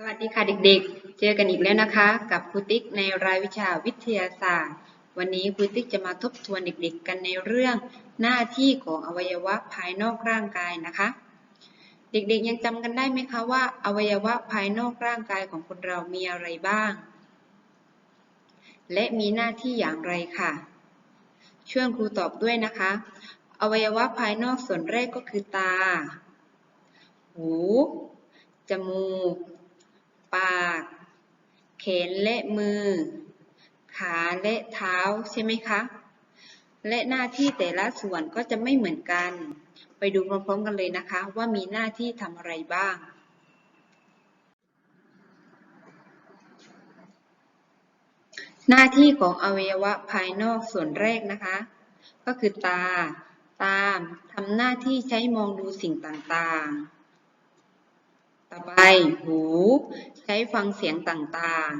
สวัสดีค่ะเด็กๆ เจอกันอีกแล้วนะคะ กับครูติ๊กในรายวิชาวิทยาศาสตร์ วันนี้ครูติ๊กจะมาทบทวนเด็กๆ กันในเรื่องหน้าที่ของอวัยวะภายนอกร่างกายนะคะ เด็กๆยังจำกันได้ไหมคะว่า อวัยวะภายนอกร่างกายของคนเรามีอะไรบ้าง และมีหน้าที่อย่างไรค่ะ ช่วยครูตอบด้วยนะคะ อวัยวะภายนอกส่วนแรกก็คือตา หู จมูก ปากแขนและมือ ขาและเท้าใช่ไหมคะ และหน้าที่แต่ละส่วนก็จะไม่เหมือนกัน ไปดูพร้อมๆกันเลยนะคะ ว่ามีหน้าที่ทำอะไรบ้างหน้าที่ของอวัยวะภายนอกส่วนแรกนะคะ ก็คือตา ตาทำหน้าที่ใช้มองดูสิ่งต่างๆ ต่อไปหูใช้ฟังเสียงต่าง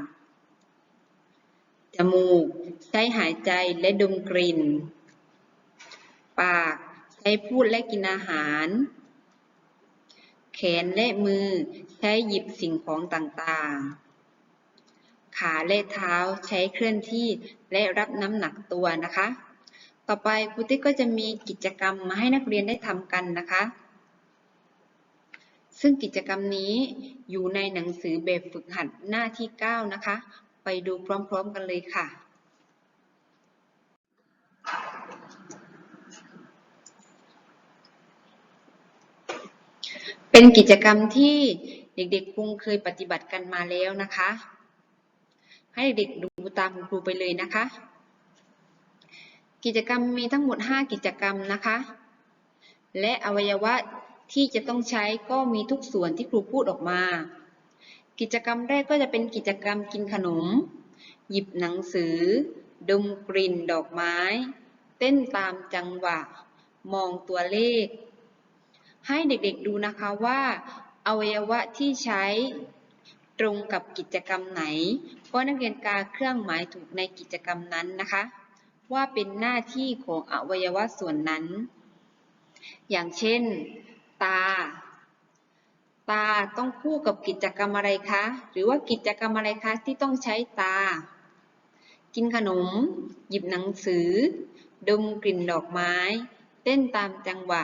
ๆ จมูกใช้หายใจและดมกลิ่น ปากใช้พูดและกินอาหาร แขนและมือใช้หยิบสิ่งของต่างๆขาและเท้าใช้เคลื่อนที่และรับน้ำหนักตัวนะคะ ต่อไปครูติ๊กก็จะมีกิจกรรมมาให้นักเรียนได้ทำกันนะคะ ซึ่งกิจกรรมนี้อยู่ในหนังสือแบบฝึกหัดหน้าที่ 9 นะคะ ไปดูพร้อมๆกันเลยค่ะ เป็นกิจกรรมที่เด็กๆคงเคยปฏิบัติกันมาแล้วนะคะ ให้เด็กๆดูตามคุณครูไปเลยนะคะ กิจกรรมมีทั้งหมด 5 กิจกรรมนะคะ และอวัยวะ ที่จะต้องใช้ก็มีทุกส่วนที่ครูพูดออกมา กิจกรรมแรกก็จะเป็นกิจกรรมกินขนม หยิบหนังสือ ดมกลิ่นดอกไม้ เต้นตามจังหวะ มองตัวเลข ให้เด็กๆดูนะคะว่าอวัยวะที่ใช้ตรงกับกิจกรรมไหน ก็นักเรียนกาเครื่องหมายถูกในกิจกรรมนั้นนะคะ ว่าเป็นหน้าที่ของอวัยวะส่วนนั้น อย่างเช่น ตา ตาต้องคู่กับกิจกรรมอะไรคะ หรือว่ากิจกรรมอะไรคะที่ต้องใช้ตา กินขนม หยิบหนังสือ ดมกลิ่นดอกไม้ เต้นตามจังหวะ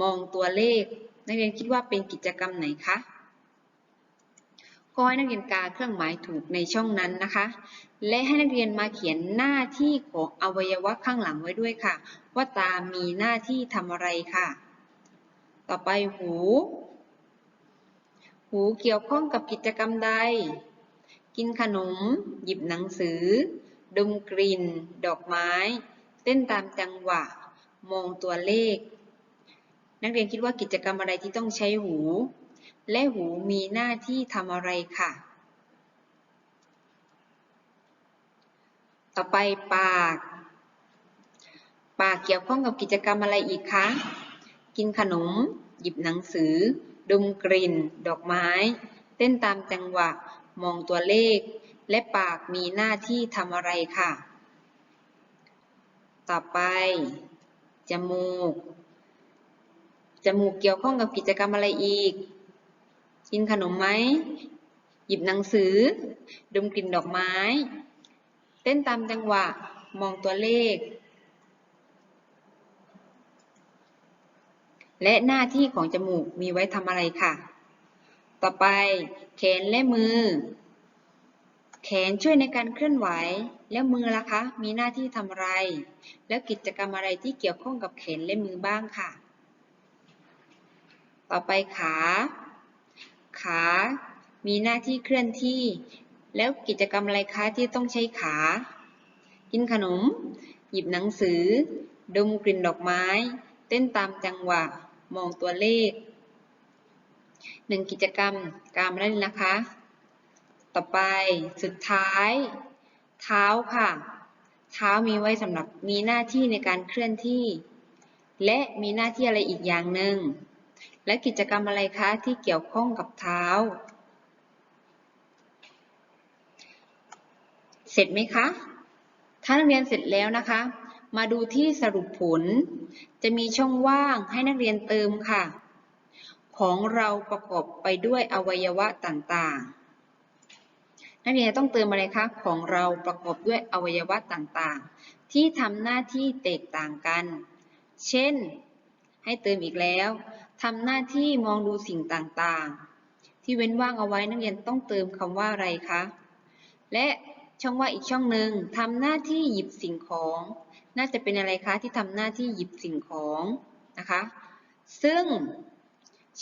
มองตัวเลข นักเรียนคิดว่าเป็นกิจกรรมไหนคะก็ให้นักเรียนกาเครื่องหมายถูกในช่องนั้นนะคะ และให้นักเรียนมาเขียนหน้าที่ของอวัยวะข้างหลังไว้ด้วยค่ะ ว่าตามีหน้าที่ทำอะไรค่ะ ต่อไปหู หูเกี่ยวข้องกับกิจกรรมใด กินขนม หยิบหนังสือ ดมกลิ่น ดอกไม้ เต้นตามจังหวะ มองตัวเลข นักเรียนคิดว่ากิจกรรมอะไรที่ต้องใช้หู และหูมีหน้าที่ทำอะไรค่ะ ต่อไปปาก ปากเกี่ยวข้องกับกิจกรรมอะไรอีกคะ กินขนม หยิบหนังสือ ดมกลิ่น ดอกไม้ เต้นตามจังหวะ มองตัวเลข และปากมีหน้าที่ทำอะไรค่ะ ต่อไป จมูก จมูกเกี่ยวข้องกับกิจกรรมอะไรอีก กินขนมไหม หยิบหนังสือ ดมกลิ่นดอกไม้ เต้นตามจังหวะ มองตัวเลข และหน้าที่ของจมูกมีไว้ทำอะไรค่ะ ต่อไปแขนและมือ แขนช่วยในการเคลื่อนไหว แล้วมือล่ะคะ มีหน้าที่ทำอะไร แล้วกิจกรรมอะไรที่เกี่ยวข้องกับแขนและมือบ้างค่ะ ต่อไปขา ขา มีหน้าที่เคลื่อนที่ แล้วกิจกรรมอะไรคะที่ต้องใช้ขา กินขนม หยิบหนังสือ ดมกลิ่นดอกไม้ เต้นตามจังหวะ มองตัวเลขหนึ่งกิจกรรมกามแล้วนะคะ ต่อไปสุดท้าย เท้าค่ะ เท้ามีไว้สำหรับมีหน้าที่ในการเคลื่อนที่ และมีหน้าที่อะไรอีกอย่างหนึ่ง และกิจกรรมอะไรคะที่เกี่ยวข้องกับเท้า เสร็จไหมคะ ถ้านักเรียนเสร็จแล้วนะคะ มาดูที่สรุปผล จะมีช่องว่างให้นักเรียนเติมค่ะ ของเราประกอบไปด้วยอวัยวะต่างๆ นักเรียนต้องเติมอะไรคะ ของเราประกอบด้วยอวัยวะต่างๆ ที่ทำหน้าที่แตกต่างกัน เช่น ให้เติมอีกแล้วทำหน้าที่มองดูสิ่งต่างๆ ที่เว้นว่างเอาไว้นักเรียนต้องเติมคำว่าอะไรคะ และ ช่องว่างอีกช่องหนึ่งทำหน้าที่หยิบสิ่งของ น่าจะเป็นอะไรคะที่ทำหน้าที่หยิบสิ่งของนะคะ ซึ่ง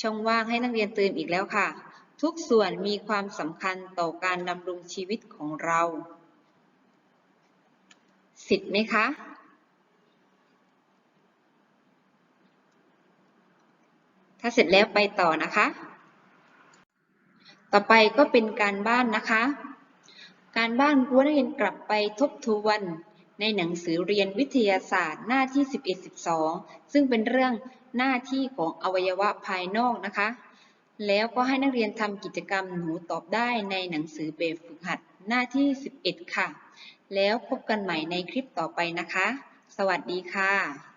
ช่องว่างให้นักเรียนเติมอีกแล้วค่ะ ทุกส่วนมีความสำคัญต่อการดำรงชีวิตของเราสิทธิ์ไหมคะ ถ้าเสร็จแล้วไปต่อนะคะ ต่อไปก็เป็นการบ้านนะคะ การบ้านครูนักเรียนกลับไปทบทวน ในหนังสือเรียนวิทยาศาสตร์หน้าที่ 11-12 ซึ่งเป็นเรื่องหน้าที่ของอวัยวะภายนอกนะคะ แล้วก็ให้นักเรียนทำกิจกรรมหนูตอบได้ในหนังสือแบบฝึกหัดหน้าที่ 11 ค่ะ แล้วพบกันใหม่ในคลิปต่อไปนะคะ สวัสดีค่ะ